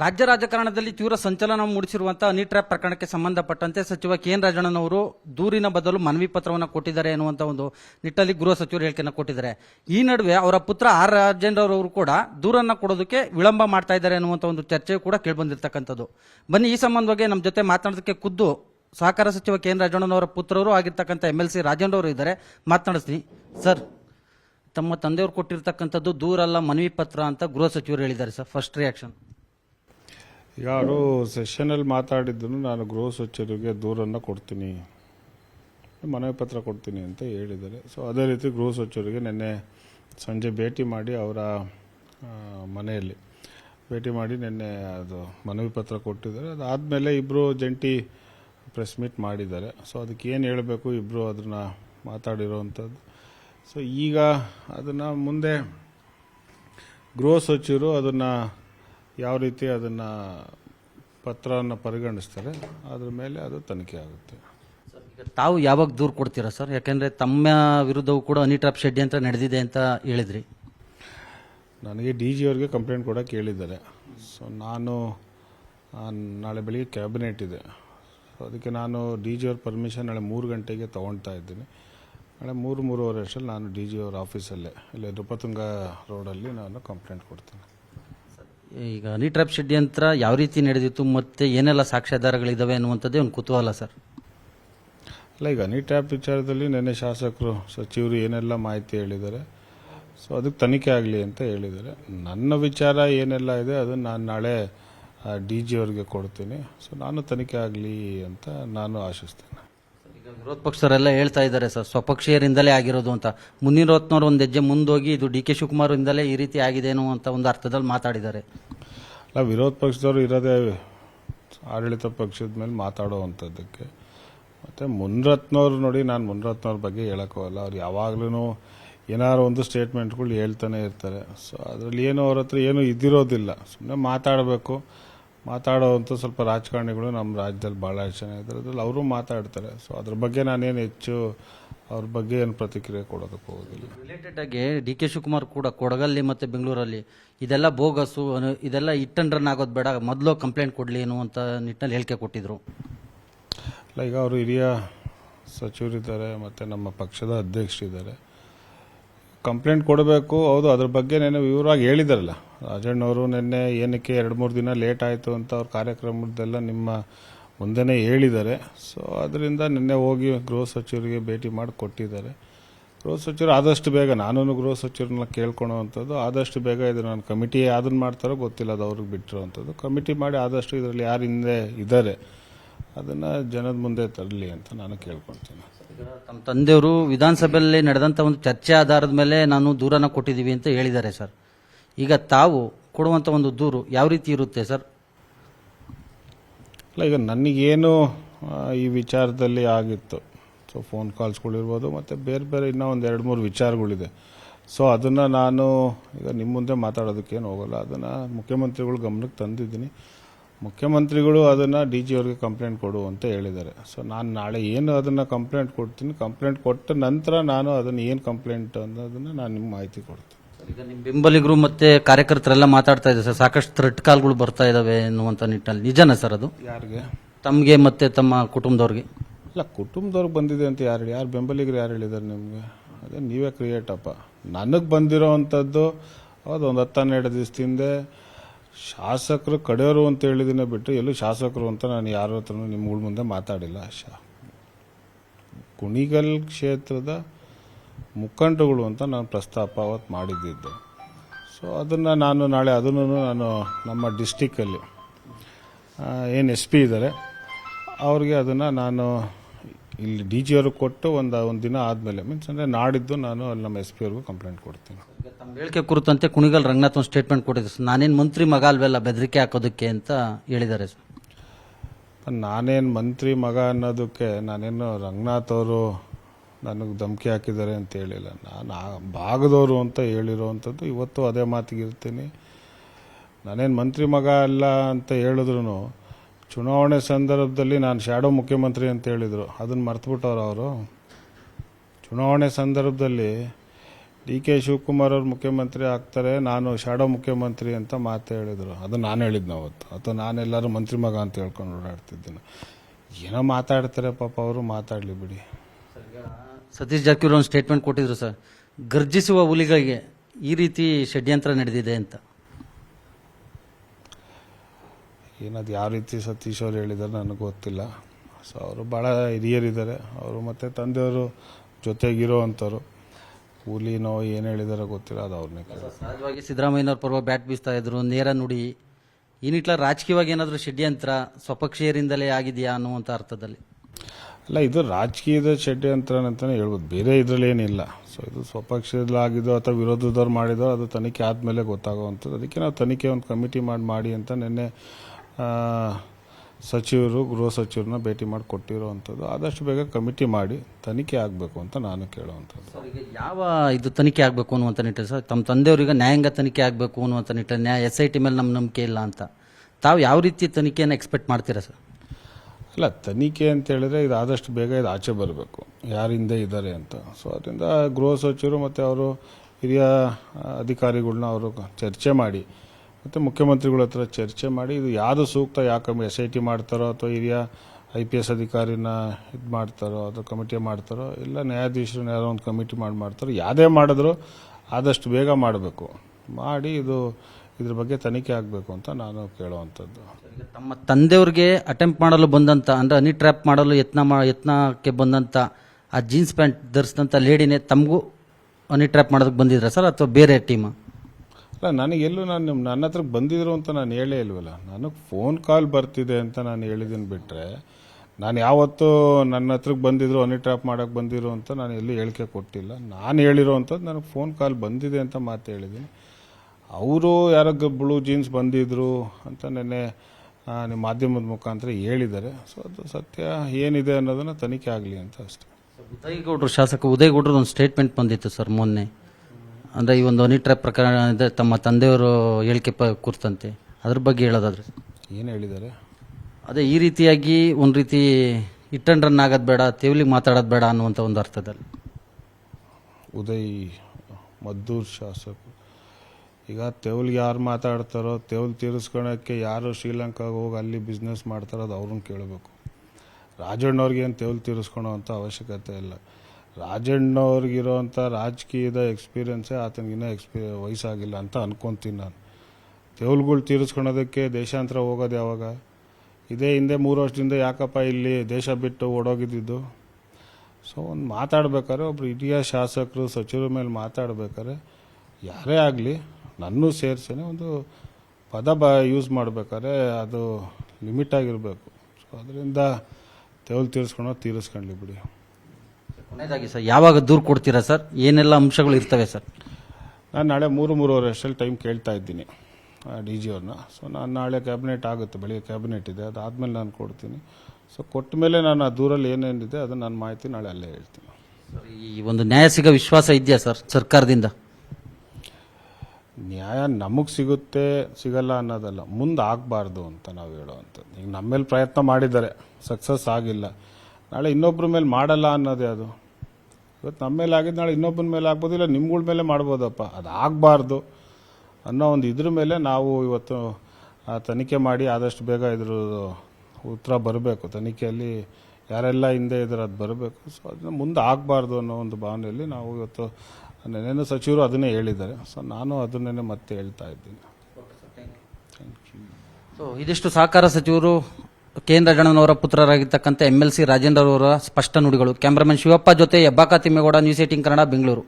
ರಾಜ್ಯ ರಾಜಕಾರಣದಲ್ಲಿ ತೀವ್ರ ಸಂಚಲನ ಮೂಡಿಸಿರುವಂತಹ ಹನಿ ಟ್ರ್ಯಾಪ್ ಪ್ರಕರಣಕ್ಕೆ ಸಂಬಂಧಪಟ್ಟಂತೆ ಸಚಿವ ಕೆ ಎನ್ ರಾಜಣ್ಣನವರು ದೂರಿನ ಬದಲು ಮನವಿ ಪತ್ರವನ್ನು ಕೊಟ್ಟಿದ್ದಾರೆ ಎನ್ನುವಂತ ಒಂದು ನಿಟ್ಟಲ್ಲಿ ಗೃಹ ಸಚಿವರು ಹೇಳಿಕೆಯನ್ನು ಕೊಟ್ಟಿದ್ದಾರೆ. ಈ ನಡುವೆ ಅವರ ಪುತ್ರ ಆರ್ ರಾಜೇಂದ್ರ ಅವರು ಕೂಡ ದೂರನ್ನು ಕೊಡೋದಕ್ಕೆ ವಿಳಂಬ ಮಾಡ್ತಾ ಇದ್ದಾರೆ ಅನ್ನುವಂತ ಒಂದು ಚರ್ಚೆ ಕೂಡ ಕೇಳಿಬಂದಿರ್ತಕ್ಕಂಥದ್ದು. ಬನ್ನಿ, ಈ ಸಂಬಂಧವಾಗಿ ನಮ್ಮ ಜೊತೆ ಮಾತನಾಡೋದಕ್ಕೆ ಖುದ್ದು ಸಹಕಾರ ಸಚಿವ ಕೆ ಎನ್ ರಾಜಣ್ಣನವರ ಪುತ್ರರು ಆಗಿರ್ತಕ್ಕಂಥ ಎಂ ಎಲ್ ಸಿ ರಾಜೇಂದ್ರ ಅವರು ಇದ್ದಾರೆ. ಮಾತನಾಡಿಸ್ತೀನಿ. ಸರ್, ತಮ್ಮ ತಂದೆಯವರು ಕೊಟ್ಟಿರ್ತಕ್ಕಂಥದ್ದು ದೂರಲ್ಲ ಮನವಿ ಪತ್ರ ಅಂತ ಗೃಹ ಸಚಿವರು ಹೇಳಿದ್ದಾರೆ ಸರ್. ಫಸ್ಟ್ ರಿಯಾಕ್ಷನ್ ಅವರು ಸೆಷನಲ್ಲಿ ಮಾತಾಡಿದ್ದನ್ನು ನಾನು ಗೃಹ ಸಚಿವರಿಗೆ ದೂರನ್ನು ಕೊಡ್ತೀನಿ. ಮನವಿ ಪತ್ರ ಕೊಡ್ತೀನಿ ಅಂತ ಹೇಳಿದ್ದಾರೆ. ಸೊ ಅದೇ ರೀತಿ ಗೃಹ ಸಚಿವರಿಗೆ ನಿನ್ನೆ ಸಂಜೆ ಭೇಟಿ ಮಾಡಿ ಅವರ ಮನೆಯಲ್ಲಿ ಭೇಟಿ ಮಾಡಿ ನಿನ್ನೆ ಅದು ಮನವಿ ಪತ್ರ ಕೊಟ್ಟಿದ್ದಾರೆ. ಅದಾದಮೇಲೆ ಇಬ್ಬರು ಜಂಟಿ ಪ್ರೆಸ್ ಮೀಟ್ ಮಾಡಿದ್ದಾರೆ. ಸೊ ಅದಕ್ಕೆ ಏನು ಹೇಳಬೇಕು? ಇಬ್ಬರು ಅದನ್ನು ಮಾತಾಡಿರೋವಂಥದ್ದು ಸೊ ಈಗ ಅದನ್ನು ಮುಂದೆ ಗೃಹ ಸಚಿವರು ಅದನ್ನು ಯಾವ ರೀತಿ ಅದನ್ನು ಪತ್ರವನ್ನು ಪರಿಗಣಿಸ್ತಾರೆ ಅದ್ರ ಮೇಲೆ ಅದು ತನಿಖೆ ಆಗುತ್ತೆ. ತಾವು ಯಾವಾಗ ದೂರು ಕೊಡ್ತೀರಾ ಸರ್? ಯಾಕೆಂದರೆ ತಮ್ಮ ವಿರುದ್ಧವೂ ಕೂಡ ಅನಿಟ್ರಾಪ್ ಶೆಡ್ಡಿ ಅಂತ ನಡೆದಿದೆ ಅಂತ ಹೇಳಿದ್ರಿ. ನನಗೆ ಡಿ ಜಿ ಅವ್ರಿಗೆ ಕಂಪ್ಲೇಂಟ್ ಕೊಡೋಕೆ ಕೇಳಿದ್ದಾರೆ ಸೊ ನಾನು ನಾಳೆ ಬೆಳಿಗ್ಗೆ ಕ್ಯಾಬಿನೆಟ್ ಇದೆ. ಸೊ ಅದಕ್ಕೆ ನಾನು ಡಿ ಜಿ ಅವ್ರ ಪರ್ಮಿಷನ್ ನಾಳೆ ಮೂರು ಗಂಟೆಗೆ ತೊಗೊಳ್ತಾ ಇದ್ದೀನಿ. ನಾಳೆ ಮೂರು ಮೂರುವರೆ ಅಷ್ಟರಲ್ಲಿ ನಾನು ಡಿ ಜಿ ಅವ್ರ ಆಫೀಸಲ್ಲೇ ಇಲ್ಲಿ ನೃಪತುಂಗ ರೋಡಲ್ಲಿ ನಾನು ಕಂಪ್ಲೇಂಟ್ ಕೊಡ್ತೀನಿ. ಈಗ ನೀಟ್ರಾಪ್ ಷಡ್ಯಂತ್ರ ಯಾವ ರೀತಿ ನಡೆದಿತ್ತು, ಮತ್ತೆ ಏನೆಲ್ಲ ಸಾಕ್ಷ್ಯಾಧಾರಗಳಿದ್ದಾವೆ ಅನ್ನುವಂಥದ್ದೇ ಒಂದು ಕುತೂಹಲ ಸರ್. ಅಲ್ಲ, ಈಗ ನೀಟ್ರಾಪ್ ವಿಚಾರದಲ್ಲಿ ನಿನ್ನೆ ಶಾಸಕರು, ಸಚಿವರು ಏನೆಲ್ಲ ಮಾಹಿತಿ ಹೇಳಿದ್ದಾರೆ, ಸೊ ಅದಕ್ಕೆ ತನಿಖೆ ಆಗಲಿ ಅಂತ ಹೇಳಿದ್ದಾರೆ. ನನ್ನ ವಿಚಾರ ಏನೆಲ್ಲ ಇದೆ, ಅದನ್ನು ನಾನು ನಾಳೆ ಡಿ ಜಿ ಅವ್ರಿಗೆ ಕೊಡ್ತೀನಿ. ಸೊ ನಾನು ತನಿಖೆ ಆಗಲಿ ಅಂತ ನಾನು ಆಶಿಸ್ತೇನೆ. ವಿರೋಧ ಪಕ್ಷದವರೆಲ್ಲ ಹೇಳ್ತಾ ಇದ್ದಾರೆ ಸರ್, ಸ್ವಪಕ್ಷೀಯರಿಂದಲೇ ಆಗಿರೋದು ಅಂತ. ಮುನ್ನೀರ್ ಹೊತ್ನವ್ರು ಒಂದು ಹೆಜ್ಜೆ ಮುಂದೋಗಿ ಇದು ಡಿ ಕೆ ಶಿವಕುಮಾರಿಂದಲೇ ಈ ರೀತಿ ಆಗಿದೆ ಅಂತ ಒಂದು ಅರ್ಥದಲ್ಲಿ ಮಾತಾಡಿದ್ದಾರೆ. ಅಲ್ಲ, ವಿರೋಧ ಪಕ್ಷದವರು ಇರೋದೇ ಆಡಳಿತ ಪಕ್ಷದ ಮೇಲೆ ಮಾತಾಡುವಂಥದ್ದಕ್ಕೆ. ಮತ್ತು ಮುನ್ರತ್ನವ್ರು ನೋಡಿ ನಾನು ಮುನ್ರತ್ನವ್ರ ಬಗ್ಗೆ ಹೇಳೋಕ್ಕೋಗಲ್ಲ ಅವ್ರು ಯಾವಾಗಲೂ ಏನಾದ್ರು ಒಂದು ಸ್ಟೇಟ್ಮೆಂಟ್ಗಳು ಹೇಳ್ತಾನೆ ಇರ್ತಾರೆ. ಸೊ ಅದರಲ್ಲಿ ಏನು ಅವ್ರ ಹತ್ರ ಏನೂ ಇದ್ದಿರೋದಿಲ್ಲ ಸುಮ್ಮನೆ ಮಾತಾಡಬೇಕು. ಮಾತಾಡೋವಂಥ ಸ್ವಲ್ಪ ರಾಜಕಾರಣಿಗಳು ನಮ್ಮ ರಾಜ್ಯದಲ್ಲಿ ಭಾಳ ಜನ ಇದ್ದಾರೆ ಅದ್ರಲ್ಲಿ ಅವರು ಮಾತಾಡ್ತಾರೆ. ಸೊ ಅದ್ರ ಬಗ್ಗೆ ನಾನೇನು ಹೆಚ್ಚು ಅವ್ರ ಬಗ್ಗೆ ಏನು ಪ್ರತಿಕ್ರಿಯೆ ಕೊಡೋದಕ್ಕೆ ಹೋಗೋದಿಲ್ಲ ರಿಲೇಟೆಡ್ ಆಗಿ ಡಿ ಕೆ ಶಿವಕುಮಾರ್ ಕೂಡ ಕೊಡಗಲ್ಲಿ ಮತ್ತು ಬೆಂಗಳೂರಲ್ಲಿ ಇದೆಲ್ಲ ಬೋಗಸು ಅನು- ಇದೆಲ್ಲ ಇಟ್ಟನ್ ರನ್ ಆಗೋದು ಬೇಡ ಮೊದಲು ಕಂಪ್ಲೇಂಟ್ ಕೊಡಲಿ ಅನ್ನುವಂಥ ನಿಟ್ಟಿನಲ್ಲಿ ಹೇಳಿಕೆ ಕೊಟ್ಟಿದ್ರು. ಅಲ್ಲ ಈಗ ಅವರು ಹಿರಿಯ ಸಚಿವರಿದ್ದಾರೆ ಮತ್ತು ನಮ್ಮ ಪಕ್ಷದ ಅಧ್ಯಕ್ಷರಿದ್ದಾರೆ. ಕಂಪ್ಲೇಂಟ್ ಕೊಡಬೇಕು ಹೌದು ಅದ್ರ ಬಗ್ಗೆ ನೆನೆ ವಿವರವಾಗಿ ಹೇಳಿದಾರಲ್ಲ. ರಾಜಣ್ಣವರು ನಿನ್ನೆ ಏನಕ್ಕೆ ಎರಡು ಮೂರು ದಿನ ಲೇಟ್ ಆಯಿತು ಅಂತ ಅವ್ರ ಕಾರ್ಯಕ್ರಮದೆಲ್ಲ ನಿಮ್ಮ ಮುಂದೆನೇ ಹೇಳಿದ್ದಾರೆ. ಸೊ ಅದರಿಂದ ನಿನ್ನೆ ಹೋಗಿ ಗೃಹ ಸಚಿವರಿಗೆ ಭೇಟಿ ಮಾಡಿ ಕೊಟ್ಟಿದ್ದಾರೆ. ಗೃಹ ಸಚಿವರು ಆದಷ್ಟು ಬೇಗ ನಾನು ಗೃಹ ಸಚಿವರನ್ನ ಕೇಳ್ಕೊಳೋವಂಥದ್ದು ಆದಷ್ಟು ಬೇಗ ಇದು ನಾನು ಕಮಿಟಿ ಅದನ್ನು ಮಾಡ್ತಾರೋ ಗೊತ್ತಿಲ್ಲ, ಅದು ಅವ್ರಿಗೆ ಬಿಟ್ಟಿರೋವಂಥದ್ದು ಕಮಿಟಿ ಮಾಡಿ ಆದಷ್ಟು ಇದರಲ್ಲಿ ಯಾರು ಹಿಂದೆ ಇದ್ದಾರೆ, ಅದನ್ನು ಜನದ ಮುಂದೆ ತರಲಿ ಅಂತ ನಾನು ಕೇಳ್ಕೊಳ್ತೀನಿ. ತಮ್ಮ ತಂದೆಯವರು ವಿಧಾನಸಭೆಯಲ್ಲಿ ನಡೆದಂಥ ಒಂದು ಚರ್ಚೆ ಆಧಾರದ ಮೇಲೆ ನಾನು ದೂರನ ಕೊಟ್ಟಿದ್ದೀವಿ ಅಂತ ಹೇಳಿದ್ದಾರೆ ಸರ್. ಈಗ ತಾವು ಕೊಡುವಂಥ ಒಂದು ದೂರು ಯಾವ ರೀತಿ ಇರುತ್ತೆ ಸರ್? ಅಲ್ಲ, ಈಗ ನನಗೇನು ಈ ವಿಚಾರದಲ್ಲಿ ಆಗಿತ್ತು. ಸೊ ಫೋನ್ ಕಾಲ್ಸ್ಗಳಿರ್ಬೋದು ಮತ್ತು ಬೇರೆ ಬೇರೆ ಇನ್ನೂ ಒಂದು ಎರಡು ಮೂರು ವಿಚಾರಗಳಿದೆ. ಸೊ ಅದನ್ನು ನಾನು ಈಗ ನಿಮ್ಮ ಮುಂದೆ ಮಾತಾಡೋದಕ್ಕೇನು ಹೋಗಲ್ಲ. ಅದನ್ನು ಮುಖ್ಯಮಂತ್ರಿಗಳು ಗಮನಕ್ಕೆ ತಂದಿದ್ದೀನಿ. ಮುಖ್ಯಮಂತ್ರಿಗಳು ಅದನ್ನು ಡಿ ಜಿ ಅವ್ರಿಗೆ ಕಂಪ್ಲೇಂಟ್ ಕೊಡು ಅಂತ ಹೇಳಿದ್ದಾರೆ. ಸೊ ನಾನು ನಾಳೆ ಏನು ಅದನ್ನು ಕಂಪ್ಲೇಂಟ್ ಕೊಡ್ತೀನಿ ಕಂಪ್ಲೇಂಟ್ ಕೊಟ್ಟ ನಂತರ ನಾನು ಅದನ್ನು ಏನು ಕಂಪ್ಲೇಂಟ್ ಅನ್ನೋದನ್ನು ನಾನು ನಿಮ್ಮ ಮಾಹಿತಿ ಕೊಡ್ತೀನಿ. ಈಗ ನಿಮ್ಮ ಬೆಂಬಲಿಗರು ಮತ್ತೆ ಕಾರ್ಯಕರ್ತರೆಲ್ಲ ಮಾತಾಡ್ತಾ ಇದ್ದಾರೆ ಸರ್. ಸಾಕಷ್ಟು ಥ್ರೆಟ್ ಕಾಲ್ಗಳು ಬರ್ತಾ ಇದಾವೆ ಅನ್ನುವಂಥ ನಿಟ್ಟಿನಲ್ಲಿ. ನಿಜನಾ ಸರ್ ಅದು? ಯಾರಿಗೆ? ತಮಗೆ ಮತ್ತೆ ತಮ್ಮ ಕುಟುಂಬದವ್ರಿಗೆ. ಇಲ್ಲ ಕುಟುಂಬದವ್ರಿಗೆ ಬಂದಿದೆ ಅಂತ ಯಾರು ಹೇಳಿ ಯಾರು ಬೆಂಬಲಿಗರು ಯಾರು ಹೇಳಿದ್ದಾರೆ ನಿಮಗೆ? ಅದೇ ನೀವೇ ಕ್ರಿಯೇಟ್ ಅಪ್ಪ. ನನಗೆ ಬಂದಿರೋ ಅಂಥದ್ದು ಹೌದು ಒಂದು ಹತ್ತು ಹನ್ನೆರಡು ದಿವಸದಿಂದ ಶಾಸಕರು ಕಡೆಯವರು ಅಂತ ಹೇಳಿದಿನ ಬಿಟ್ಟು ಎಲ್ಲೂ ಶಾಸಕರು ಅಂತ ನಾನು ಯಾರ ಹತ್ರನೂ ನಿಮ್ಮ ಮುಂದೆ ಮಾತಾಡಿಲ್ಲ. ಶಾ ಕುಣಿಗಲ್ ಕ್ಷೇತ್ರದ ಮುಖಂಡಗಳು ಅಂತ ನಾನು ಪ್ರಸ್ತಾಪ ಅವತ್ತು ಮಾಡಿದ್ದಿದ್ದೆ. ಸೊ ಅದನ್ನು ನಾನು ನಾಳೆ ಅದನ್ನು ನಾನು ನಮ್ಮ ಡಿಸ್ಟಿಕ್ಕಲ್ಲಿ ಏನು ಎಸ್ ಪಿ ಇದ್ದಾರೆ ಅವ್ರಿಗೆ ಅದನ್ನು ನಾನು ಇಲ್ಲಿ ಡಿ ಜಿ ಅವ್ರಿಗೆ ಕೊಟ್ಟು ಒಂದು ಒಂದು ದಿನ ಆದಮೇಲೆ ಮೀನ್ಸ್ ಅಂದರೆ ನಾಡಿದ್ದು ನಾನು ಅಲ್ಲಿ ನಮ್ಮ ಎಸ್ ಪಿ ಅವ್ರಿಗೂ ಕಂಪ್ಲೇಂಟ್ ಕೊಡ್ತೀನಿ. ತಮ್ಮ ಹೇಳಿಕೆ ಕುರಿತಂತೆ ಕುಣಿಗಲ್ ರಂಗನಾಥ್ ಒಂದು ಸ್ಟೇಟ್ಮೆಂಟ್ ಕೊಟ್ಟಿದ್ದೆ ಸರ್ ನಾನೇನು ಮಂತ್ರಿ ಮಗ ಅಲ್ವೆಲ್ಲ ಬೆದರಿಕೆ ಹಾಕೋದಕ್ಕೆ ಅಂತ ಹೇಳಿದ್ದಾರೆ ಸರ್ ನಾನೇನು ಮಂತ್ರಿ ಮಗ ಅನ್ನೋದಕ್ಕೆ ನಾನೇನು ರಂಗನಾಥ್ ಅವರು ನನಗೆ ಧಮಕಿ ಹಾಕಿದ್ದಾರೆ ಅಂತ ಹೇಳಿಲ್ಲ. ನಾನು ಭಾಗದವರು ಅಂತ ಹೇಳಿರೋವಂಥದ್ದು ಇವತ್ತು ಅದೇ ಮಾತಿಗಿರ್ತೀನಿ ನಾನೇನು ಮಂತ್ರಿ ಮಗ ಅಲ್ಲ ಅಂತ ಹೇಳಿದ್ರು ಚುನಾವಣೆ ಸಂದರ್ಭದಲ್ಲಿ ನಾನು ಶ್ಯಾಡೋ ಮುಖ್ಯಮಂತ್ರಿ ಅಂತ ಹೇಳಿದರು. ಅದನ್ನು ಮರ್ತುಬಿಟ್ಟವ್ರು ಅವರು. ಚುನಾವಣೆ ಸಂದರ್ಭದಲ್ಲಿ ಡಿ ಕೆ ಶಿವಕುಮಾರ್ ಅವರು ಮುಖ್ಯಮಂತ್ರಿ ಆಗ್ತಾರೆ, ನಾನು ಶ್ಯಾಡೋ ಮುಖ್ಯಮಂತ್ರಿ ಅಂತ ಮಾತು ಹೇಳಿದರು. ಅದು ನಾನು ಹೇಳಿದ್ನ ಅವತ್ತು. ಅಥವಾ ನಾನೆಲ್ಲರೂ ಮಂತ್ರಿ ಮಗ ಅಂತ ಹೇಳ್ಕೊಂಡು ಓಡಾಡ್ತಿದ್ದೀನಿ. ಏನೋ ಮಾತಾಡ್ತಾರೆ ಪಾಪ ಅವರು, ಮಾತಾಡಲಿ ಬಿಡಿ. ಸತೀಶ್ ಜಾರಕಿಹೊಳಿ ಒಂದು ಸ್ಟೇಟ್ಮೆಂಟ್ ಕೊಟ್ಟಿದ್ರು ಸರ್. ಗರ್ಜಿಸುವ ಹುಲಿಗಳಿಗೆ ಈ ರೀತಿ ಷಡ್ಯಂತ್ರ ನಡೆದಿದೆ ಅಂತ. ಏನದು ಯಾವ ರೀತಿ ಸತೀಶ್ ಅವ್ರು ಹೇಳಿದ್ದಾರೆ ನನಗೆ ಗೊತ್ತಿಲ್ಲ. ಸೊ ಅವರು ಭಾಳ ಹಿರಿಯರಿದ್ದಾರೆ. ಅವರು ಮತ್ತು ತಂದೆಯವರು ಜೊತೆಗಿರೋ ಅಂಥವ್ರು. ನೋವು ಏನು ಹೇಳಿದಾರೋ ಗೊತ್ತಿಲ್ಲ ಅದು ಅವ್ರನ್ನೇ ಕೇಳಿ. ಸಹಜವಾಗಿ ಸಿದ್ದರಾಮಯ್ಯನವ್ರ ಪರ್ವ ಬ್ಯಾಟ್ ಬೀಸ್ತಾ ಇದ್ರು ನೇರ ನುಡಿ. ಈ ರಾಜಕೀಯವಾಗಿ ಏನಾದರೂ ಷಡ್ಯಂತ್ರ ಸ್ವಪಕ್ಷೀಯರಿಂದಲೇ ಆಗಿದೆಯಾ ಅನ್ನುವಂಥ ಅರ್ಥದಲ್ಲಿ. ಅಲ್ಲ, ಇದು ರಾಜಕೀಯದ ಷಡ್ಯಂತ್ರ ಅಂತಲೇ ಹೇಳ್ಬೋದು. ಬೇರೆ ಇದರಲ್ಲಿ ಏನಿಲ್ಲ. ಸೊ ಇದು ಸ್ವಪಕ್ಷದಲ್ಲಾಗಿದೋ ಅಥವಾ ವಿರೋಧದವ್ರು ಮಾಡಿದೋ ಅದು ತನಿಖೆ ಆದಮೇಲೆ ಗೊತ್ತಾಗುವಂಥದ್ದು. ಅದಕ್ಕೆ ನಾವು ತನಿಖೆ ಒಂದು ಕಮಿಟಿ ಮಾಡಿ ಮಾಡಿ ಅಂತ ನಿನ್ನೆ ಸಚಿವರು, ಗೃಹ ಸಚಿವರನ್ನ ಭೇಟಿ ಮಾಡಿ ಕೊಟ್ಟಿರೋವಂಥದ್ದು. ಆದಷ್ಟು ಬೇಗ ಕಮಿಟಿ ಮಾಡಿ ತನಿಖೆ ಆಗಬೇಕು ಅಂತ ನಾನು ಕೇಳುವಂಥದ್ದು. ಯಾವ ಇದು ತನಿಖೆ ಆಗಬೇಕು ಅನ್ನುವಂಥ ನಿಟ್ಟಿನ ಸರ್, ತಮ್ಮ ತಂದೆಯವರಿಗೆ ನ್ಯಾಯಾಂಗ ತನಿಖೆ ಆಗಬೇಕು ಅನ್ನುವಂಥ ನಿಟ್ಟಿನ ನ್ಯಾಯ, ಎಸ್ ಐ ಟಿ ಮೇಲೆ ನಮ್ಮ ನಂಬಿಕೆ ಇಲ್ಲ ಅಂತ. ತಾವು ಯಾವ ರೀತಿ ತನಿಖೆಯನ್ನು ಎಕ್ಸ್ಪೆಕ್ಟ್ ಮಾಡ್ತೀರಾ, ಸರ್? ಅಲ್ಲ ತನಿಖೆ ಅಂತ ಹೇಳಿದ್ರೆ ಇದು ಆದಷ್ಟು ಬೇಗ ಇದು ಆಚೆ ಬರಬೇಕು. ಯಾರಿಂದ ಇದ್ದಾರೆ ಅಂತ. ಸೊ ಅದರಿಂದ ಗೃಹ ಸಚಿವರು ಮತ್ತು ಅವರು ಹಿರಿಯ ಅಧಿಕಾರಿಗಳನ್ನ ಅಧಿಕಾರಿಗಳ್ನ ಅವರು ಚರ್ಚೆ ಮಾಡಿ, ಮತ್ತು ಮುಖ್ಯಮಂತ್ರಿಗಳ ಹತ್ರ ಚರ್ಚೆ ಮಾಡಿ, ಇದು ಯಾವುದು ಸೂಕ್ತ ಯಾಕೆ ಎಸ್ ಐ ಟಿ ಮಾಡ್ತಾರೋ ಅಥವಾ ಹಿರಿಯ ಐ ಪಿ ಎಸ್ ಅಧಿಕಾರಿನ ಇದು ಮಾಡ್ತಾರೋ ಅಥವಾ ಕಮಿಟಿ ಮಾಡ್ತಾರೋ, ಇಲ್ಲ ನ್ಯಾಯಾಧೀಶರನ್ನ ಯಾರೋ ಒಂದು ಕಮಿಟಿ ಮಾಡಿ ಮಾಡ್ತಾರೋ, ಯಾವುದೇ ಮಾಡಿದ್ರು ಆದಷ್ಟು ಬೇಗ ಮಾಡಬೇಕು. ಮಾಡಿ ಇದು ಇದ್ರ ಬಗ್ಗೆ ತನಿಖೆ ಆಗಬೇಕು ಅಂತ ನಾನು ಕೇಳುವಂಥದ್ದು. ತಮ್ಮ ತಂದೆಯವ್ರಿಗೆ ಅಟೆಂಪ್ಟ್ ಮಾಡಲು ಬಂದಂತ ಅಂದ್ರೆ ಹನಿ ಟ್ರ್ಯಾಪ್ ಮಾಡಲು ಯತ್ನ ಮಾ ಯತ್ನಕ್ಕೆ ಬಂದಂತ ಆ ಜೀನ್ಸ್ ಪ್ಯಾಂಟ್ ಧರಿಸಿದಂಥ ಲೇಡಿನೇ ತಮಗೂ ಹನಿ ಟ್ರ್ಯಾಪ್ ಮಾಡೋದಕ್ಕೆ ಬಂದಿದ್ರ ಸರ್ ಅಥವಾ ಬೇರೆ ಟೀಮ್ ಅಲ್ಲ ನನಗೆಲ್ಲೂ ನಾನು ನಿಮ್ಮ ನನ್ನ ಹತ್ರ ಬಂದಿದ್ರು ಅಂತ ನಾನು ಹೇಳೇ ಇಲ್ವಲ್ಲ. ನನಗೆ ಫೋನ್ ಕಾಲ್ ಬರ್ತಿದೆ ಅಂತ ನಾನು ಹೇಳಿದ್ದೀನಿ ಬಿಟ್ಟರೆ ನಾನು ಯಾವತ್ತೂ ನನ್ನ ಹತ್ರಕ್ಕೆ ಬಂದಿದ್ರು ಹನಿ ಟ್ರ್ಯಾಪ್ ಮಾಡೋಕ್ಕೆ ಬಂದಿರು ಅಂತ ನಾನು ಎಲ್ಲೂ ಹೇಳಿಕೆ ಕೊಟ್ಟಿಲ್ಲ. ನಾನು ಹೇಳಿರೋ ಅಂಥದ್ದು ನನಗೆ ಫೋನ್ ಕಾಲ್ ಬಂದಿದೆ ಅಂತ ಮಾತು ಹೇಳಿದ್ದೀನಿ ಅವರು ಯಾರಾಗ ಬ್ಲೂ ಜೀನ್ಸ್ ಬಂದಿದ್ರು ಅಂತ ನೆನ್ನೆ ನಿಮ್ಮ ಮಾಧ್ಯಮದ ಮುಖಾಂತರ ಹೇಳಿದ್ದಾರೆ. ಸೊ ಅದು ಸತ್ಯ ಏನಿದೆ ಅನ್ನೋದನ್ನು ತನಿಖೆ ಆಗಲಿ ಅಂತ ಅಷ್ಟೇ. ಉದಯಗೌಡರು ಶಾಸಕ ಉದಯಗೌಡರು ಒಂದು ಸ್ಟೇಟ್ಮೆಂಟ್ ಬಂದಿತ್ತು ಸರ್ ಮೊನ್ನೆ. ಅಂದ್ರೆ ಈ ಒಂದು ಅನಿಟ್ರ ಟ್ರ್ಯಾಪ್ ಪ್ರಕರಣ ಇದೆ ತಮ್ಮ ತಂದೆಯವರು ಹೇಳಿಕೆ ಪ ಕುರಿತಂತೆ. ಅದ್ರ ಬಗ್ಗೆ ಹೇಳೋದಾದ್ರೆ. ಏನು ಹೇಳಿದ್ದಾರೆ? ಅದೇ ಈ ರೀತಿಯಾಗಿ ಒಂದು ರೀತಿ ಹಿಟ್ ಅಂಡ್ ರನ್ ಆಗೋದು ಬೇಡ ತೇವ್ಲಿಗೆ ಮಾತಾಡೋದು ಬೇಡ ಅನ್ನುವಂಥ ಒಂದು ಅರ್ಥದಲ್ಲಿ. ಉದಯ್ ಮದ್ದೂರ್ ಶಾಸಕರು ಈಗ ತೆವಲ್ಗೆ ಯಾರು ಮಾತಾಡ್ತಾರೋ, ತೆವಲ್ ತೀರಿಸ್ಕೊಳಕ್ಕೆ ಯಾರು ಶ್ರೀಲಂಕಾಗೆ ಹೋಗಿ ಅಲ್ಲಿ ಬಿಸ್ನೆಸ್ ಮಾಡ್ತಾರೋ ಅದು ಅವ್ರನ್ನ ಕೇಳಬೇಕು. ರಾಜಣ್ಣವ್ರಿಗೆ ಏನು ತೆವಲ್ ತೀರಿಸ್ಕೊಳೋ ಅಂತ ಅವಶ್ಯಕತೆ ಇಲ್ಲ. ರಾಜಣ್ಣವ್ರಿಗಿರೋಂಥ ರಾಜಕೀಯದ ಎಕ್ಸ್ಪೀರಿಯನ್ಸೇ ಆತನಿಗಿನ್ನ ಎಕ್ಸ್ಪೀ ವಯಸ್ಸಾಗಿಲ್ಲ ಅಂತ ಅನ್ಕೊಂತೀನಿ ನಾನು. ತೆವಲ್ಗಳು ತೀರಿಸ್ಕೊಳೋದಕ್ಕೆ ದೇಶಾಂತರ ಹೋಗೋದು ಯಾವಾಗ? ಇದೇ ಹಿಂದೆ ಮೂರು ವರ್ಷದಿಂದ ಯಾಕಪ್ಪ ಇಲ್ಲಿ ದೇಶ ಬಿಟ್ಟು ಓಡೋಗಿದ್ದಿದ್ದು? ಸೊ ಒಂದು ಮಾತಾಡ್ಬೇಕಾದ್ರೆ ಒಬ್ರು ಹಿರಿಯ ಶಾಸಕರು, ಸಚಿವರ ಮೇಲೆ ಮಾತಾಡ್ಬೇಕಾದ್ರೆ ಯಾರೇ ಆಗಲಿ ನನ್ನೂ ಸೇರಿಸೇನೆ. ಒಂದು ಪದ ಬ ಯೂಸ್ ಮಾಡಬೇಕಾದ್ರೆ ಅದು ಲಿಮಿಟ್ ಆಗಿರಬೇಕು. ಸೊ ಅದರಿಂದ ತೆವಲು ತೀರಿಸ್ಕೊಳೋ ತೀರಿಸ್ಕೊಂಡ್ಲಿ ಬಿಡಿ. ಕೊನೆಯದಾಗಿ ಸರ್ ಯಾವಾಗ ದೂರು ಕೊಡ್ತೀರಾ ಸರ್? ಏನೆಲ್ಲ ಅಂಶಗಳು ಇರ್ತವೆ ಸರ್? ನಾನು ನಾಳೆ ಮೂರು ಮೂರುವರೆ ಅಷ್ಟರಲ್ಲಿ ಟೈಮ್ ಕೇಳ್ತಾ ಇದ್ದೀನಿ ಡಿ ಜಿ ಅವ್ರನ್ನ ಸೊ ನಾನು ನಾಳೆ ಕ್ಯಾಬಿನೆಟ್ ಆಗುತ್ತೆ ಬೆಳಿಗ್ಗೆ ಕ್ಯಾಬಿನೆಟ್ ಇದೆ ಅದಾದಮೇಲೆ ನಾನು ಕೊಡ್ತೀನಿ. ಸೊ ಕೊಟ್ಟ ಮೇಲೆ ನಾನು ಆ ದೂರಲ್ಲಿ ಏನೇನಿದೆ ಅದನ್ನು ನಾನು ಮಾಹಿತಿ ನಾಳೆ ಅಲ್ಲೇ ಹೇಳ್ತೀನಿ. ಈ ಒಂದು ನ್ಯಾಯ ಸಿಗೋ ವಿಶ್ವಾಸ ಇದೆಯಾ ಸರ್ ಸರ್ಕಾರದಿಂದ? ನ್ಯಾಯ ನಮಗೆ ಸಿಗುತ್ತೆ, ಸಿಗಲ್ಲ ಅನ್ನೋದಲ್ಲ. ಮುಂದೆ ಆಗಬಾರ್ದು ಅಂತ ನಾವು ಹೇಳುವಂಥದ್ದು. ಈಗ ನಮ್ಮ ಮೇಲೆ ಪ್ರಯತ್ನ ಮಾಡಿದ್ದಾರೆ, ಸಕ್ಸಸ್ ಆಗಿಲ್ಲ. ನಾಳೆ ಇನ್ನೊಬ್ಬರ ಮೇಲೆ ಮಾಡಲ್ಲ ಅನ್ನೋದೇ ಅದು ಇವತ್ತು ನಮ್ಮ ಮೇಲೆ ಆಗಿದ್ದು ನಾಳೆ ಇನ್ನೊಬ್ಬನ ಮೇಲೆ ಆಗ್ಬೋದು, ಇಲ್ಲ ನಿಮ್ಗಳ ಮೇಲೆ ಮಾಡ್ಬೋದಪ್ಪ. ಅದು ಆಗಬಾರ್ದು ಅನ್ನೋ ಒಂದು ಇದ್ರ ಮೇಲೆ ನಾವು ಇವತ್ತು ತನಿಖೆ ಮಾಡಿ ಆದಷ್ಟು ಬೇಗ ಇದ್ರ ಉತ್ತರ ಬರಬೇಕು. ತನಿಖೆಯಲ್ಲಿ ಯಾರೆಲ್ಲ ಹಿಂದೆ ಇದ್ರೆ ಅದು ಬರಬೇಕು. ಸೊ ಅದನ್ನ ಮುಂದೆ ಆಗಬಾರ್ದು ಅನ್ನೋ ಒಂದು ಭಾವನೆಯಲ್ಲಿ ನಾವು ಇವತ್ತು ನೆನ್ನೆ ಸಚಿವರು ಅದನ್ನೇ ಹೇಳಿದ್ದಾರೆ. ಸೊ ನಾನು ಅದನ್ನೇ ಮತ್ತೆ ಹೇಳ್ತಾ ಇದ್ದೀನಿ. ಸೊ ಇದಿಷ್ಟು ಸಹಕಾರ ಸಚಿವರು, ಕೇಂದ್ರ ಗಣನವರ ಪುತ್ರರಾಗಿರ್ತಕ್ಕಂಥ ಎಂ ಎಲ್ ಸಿ ರಾಜೇಂದ್ರ ಅವರ ಸ್ಪಷ್ಟ ನುಡಿಗಳು. ಕ್ಯಾಮರಾಮನ್ ಶಿವಪ್ಪ ಜೊತೆ ಹೆಬ್ಬಾಕ ತಿಮ್ಮೇಗೌಡ, ನ್ಯೂಸ್ ಏಟಿಂಗ್ ಕನ್ನಡ, ಬೆಂಗಳೂರು.